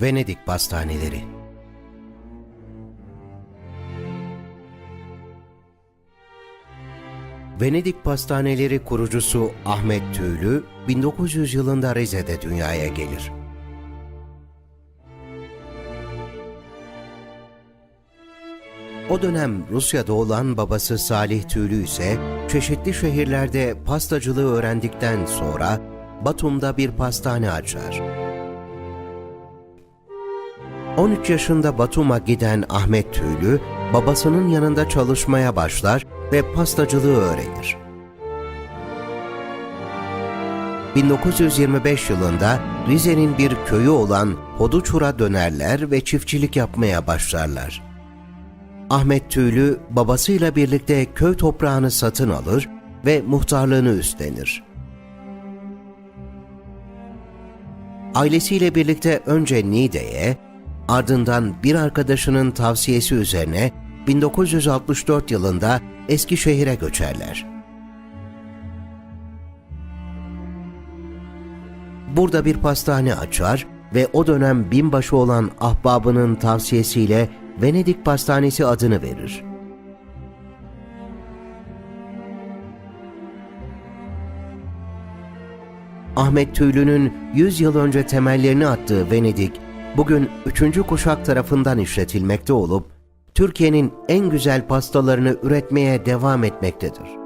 Venedik Pastaneleri Venedik Pastaneleri kurucusu Ahmet Tüylü, 1900 yılında Rize'de dünyaya gelir. O dönem Rusya'da olan babası Salih Tüylü ise çeşitli şehirlerde pastacılığı öğrendikten sonra Batum'da bir pastane açar. 13 yaşında Batum'a giden Ahmet Tüylü, babasının yanında çalışmaya başlar ve pastacılığı öğrenir. 1925 yılında Rize'nin bir köyü olan Hoduçur'a dönerler ve çiftçilik yapmaya başlarlar. Ahmet Tüylü babasıyla birlikte köy toprağını satın alır ve muhtarlığını üstlenir. Ailesiyle birlikte önce Niğde'ye, ardından bir arkadaşının tavsiyesi üzerine 1964 yılında Eskişehir'e göçerler. Burada bir pastane açar ve o dönem binbaşı olan ahbabının tavsiyesiyle Venedik Pastanesi adını verir. Ahmet Tüylü'nün 100 yıl önce temellerini attığı Venedik, bugün 3. kuşak tarafından işletilmekte olup, Türkiye'nin en güzel pastalarını üretmeye devam etmektedir.